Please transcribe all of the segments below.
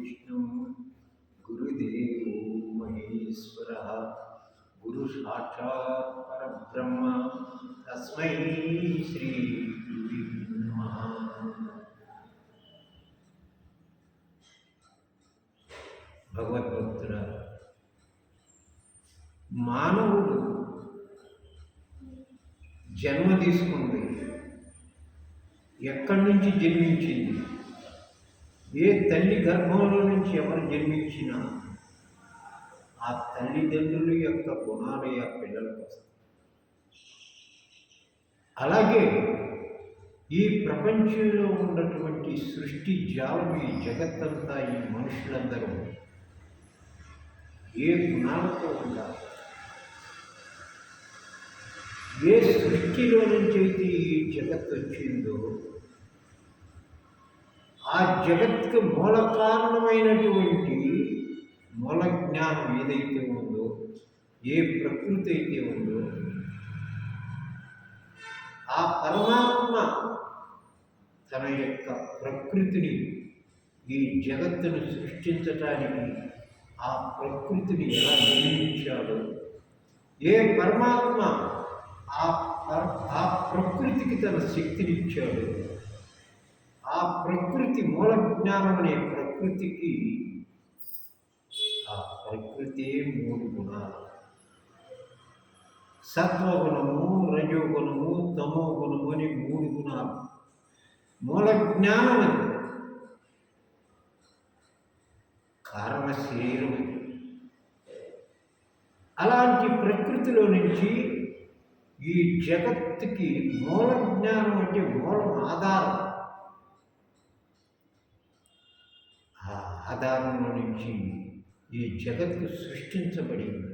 విష్ణు గురుదేవో మహేశ్వర. గురు సాక్షాత్ పరబ్రహ్మ. తస్మై శ్రీ భగవద్భక్తుల మానవుడు జన్మ తీసుకుంది. ఎక్కడి నుంచి జన్మించింది? ఏ తల్లి గర్భంలో నుంచి ఎవరు జన్మించినా ఆ తల్లిదండ్రుల యొక్క గుణాలు ఆ పిల్లలకు వస్తాయి అలాగే ఈ ప్రపంచంలో ఉన్నటువంటి సృష్టి జాలం ఈ జగత్తంతా ఈ మనుషులందరూ ఏ గుణాలతో ఉండాలి? ఏ సృష్టిలో నుంచి అయితే ఈ జగత్ వచ్చిందో ఆ జగత్కు మూల కారణమైనటువంటి మూల జ్ఞానం ఏదైతే ఉందో ఏ ప్రకృతి అయితే ఉందో ఆ పరమాత్మ తన యొక్క ప్రకృతిని ఈ జగత్తును సృష్టించటానికి ఆ ప్రకృతిని ఎలా నిర్మించాడో ఏ పరమాత్మ ఆ ఆ ప్రకృతికి తన శక్తినిచ్చాడు ఆ ప్రకృతి మూల జ్ఞానం అనే ప్రకృతికి ఆ ప్రకృతి మూడు గుణాలు. సత్వగుణము రజోగుణము తమోగుణము అని మూడు గుణాలు. మూల జ్ఞానం అది. కారణ శరీరం అది. అలాంటి ప్రకృతిలో నుంచి ఈ జగత్తుకి మూల జ్ఞానం అంటే మూల ఆ ఆధారంలో నుంచి ఈ జగత్తు సృష్టించబడింది.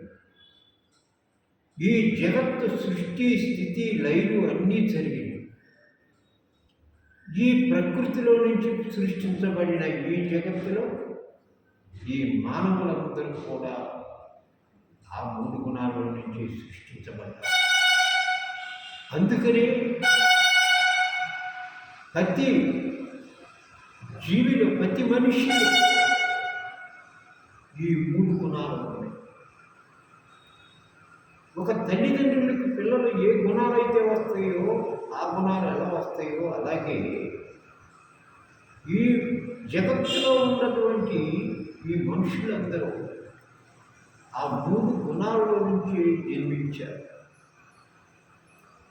ఈ జగత్తు సృష్టి స్థితి లైలు అన్నీ జరిగింది. ఈ ప్రకృతిలో నుంచి సృష్టించబడిన ఈ జగత్తులో ఈ మానవులందరూ కూడా ఆ మూడు గుణాల నుంచి సృష్టించబడ్డారు. అందుకని ప్రతి జీవిలో ప్రతి మనిషి ఈ మూడు గుణాలు ఉన్నాయి. ఒక తల్లిదండ్రులకు పిల్లలు ఏ గుణాలు అయితే వస్తాయో ఆ గుణాలు ఎలా వస్తాయో అలాగే ఈ జగత్తులో ఉన్నటువంటి ఈ మనుషులందరూ ఆ మూడు గుణాల్లో నుంచి జన్మించారు.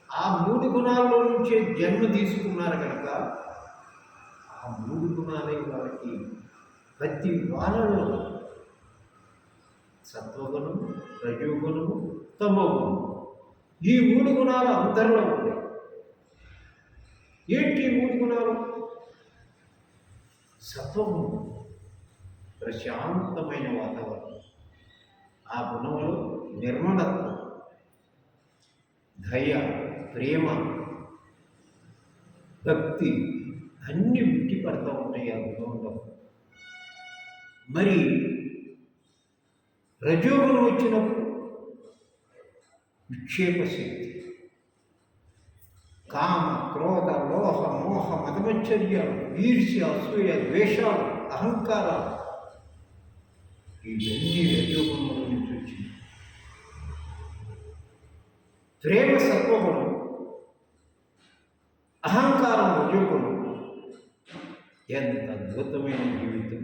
ఆ మూడు గుణాల్లో నుంచే జన్మ తీసుకున్నారు కనుక ఆ మూడు గుణాలే వారికి ప్రతి వాళ్ళలో సత్వగుణము రజోగుణము తమోగుణము. ఈ మూడు గుణాలు అందరిలో ఉన్నాయి. ఏంటి ఈ మూడు గుణాలు? సత్వగుణం ప్రశాంతమైన వాతావరణం. ఆ గుణములు నిర్మలత్వం దయ ప్రేమ భక్తి అన్నీ ఉట్టిపడతా ఉంటాయి ఆ గుణంలో మరి రజోగుణం వచ్చినప్పుడు విక్షేప శక్తి. కామ క్రోధ లోహ మోహ మతమచ్చర్య ఈర్ష్య అసూయ ద్వేషాలు అహంకారాలు ఇవన్నీ రజోగుణంలో నుంచి వచ్చింది ప్రేమ సత్వగుణం అహంకారం రజోగుణం ఎంత అద్భుతమైన జీవితం.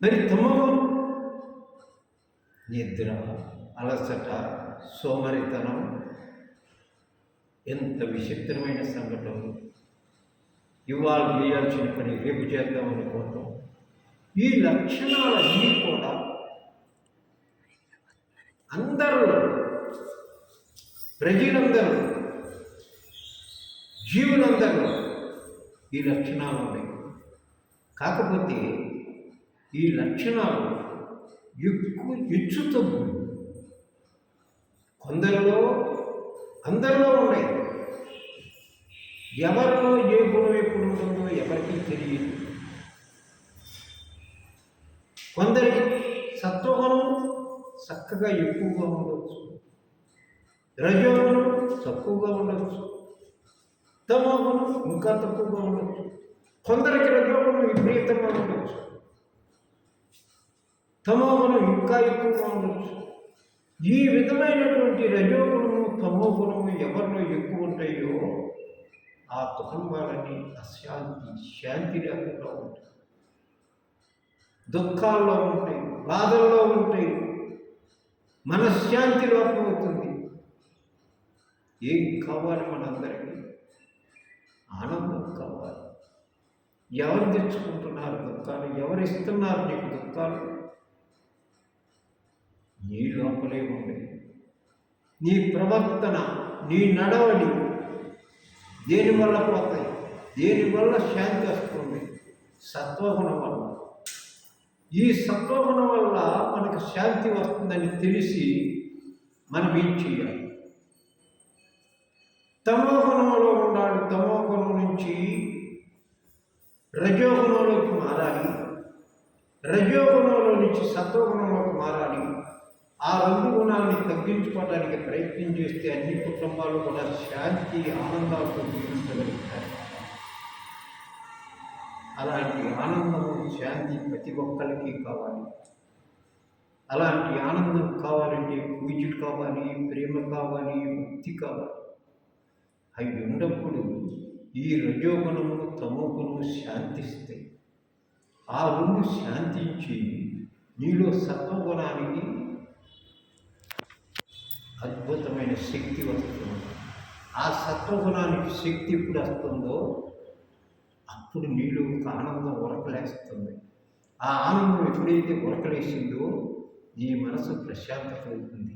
మరి తమగుణం నిద్ర అలసట సోమరితనం ఎంత విచిత్రమైన సంఘటనలు ఇవాళ చేయాల్సిన పని రేపు చేద్దాం అనుకోవటం ఈ లక్షణాలన్నీ కూడా అందరూ ప్రజలందరూ జీవులందరూ ఈ లక్షణాలు ఉన్నాయి. కాకపోతే ఈ లక్షణాలు ఎక్కువ హెచ్చు కొందరిలో అందరిలో ఉన్నాయి ఎవరిలో ఏ గుణం ఎప్పుడు ఉంటుందో ఎవరికీ తెలియదు. కొందరికి సత్వగుణం చక్కగా ఎక్కువగా ఉండవచ్చు రజోగుణం తక్కువగా ఉండవచ్చు తమోగుణం ఇంకా తక్కువగా ఉండవచ్చు కొందరికి రజోగుణం విపరీతంగా ఉండవచ్చు తమోగుణం ఇంకా ఎక్కువగా ఉండొచ్చు. ఈ విధమైనటువంటి రజోగుణము తమోగుణము ఎవరిలో ఎక్కువ ఉంటాయో ఆ కుటుంబాలన్నీ అశాంతి శాంతి లేకుండా ఉంటాయి. దుఃఖాల్లో ఉంటాయి బాధల్లో ఉంటాయి. మనశ్శాంతి లోపమవుతుంది ఏం కావాలి మనందరికీ? ఆనందం కావాలి. ఎవరు తెచ్చుకుంటున్నారు దుఃఖాలు ఎవరు ఇస్తున్నారు నీకు దుఃఖాలు నీ లోపలే నీ ప్రవర్తన నీ నడవడి దేనివల్ల పోతాయి? దేనివల్ల శాంతి వస్తుంది? సత్వగుణం వల్ల. ఈ సత్వగుణం వల్ల మనకు శాంతి వస్తుందని తెలిసి మనం ఏం చేయాలి? తమోగుణంలో ఉన్నాడు తమో గుణం నుంచి రజోగుణంలోకి మారాలి. రజోగుణంలో నుంచి సత్వగుణంలోకి మారాలి. ఆ రెండు గుణాన్ని తగ్గించుకోవడానికి ప్రయత్నం చేస్తే అన్ని కుటుంబాలు కూడా శాంతి ఆనందాలతో జీవించగలుగుతాయి. అలాంటి ఆనందము శాంతి ప్రతి ఒక్కరికి కావాలి. అలాంటి ఆనందం కావాలంటే పూజ కావాలి ప్రేమ కావాలి భక్తి కావాలి. అవి ఉన్నప్పుడు ఈ రజోగుణము తమోగుణము శాంతిస్తాయి. ఆ రెండు శాంతించి నీలో సత్వగుణానికి అద్భుతమైన శక్తి వస్తుంది. ఆ సత్వగుణానికి శక్తి ఎప్పుడు వస్తుందో అప్పుడు నీళ్ళు ఒక ఆనందం ఉరకలేస్తుంది. ఆ ఆనందం ఎప్పుడైతే ఉరకలేసిందో నీ మనసు ప్రశాంతత అవుతుంది.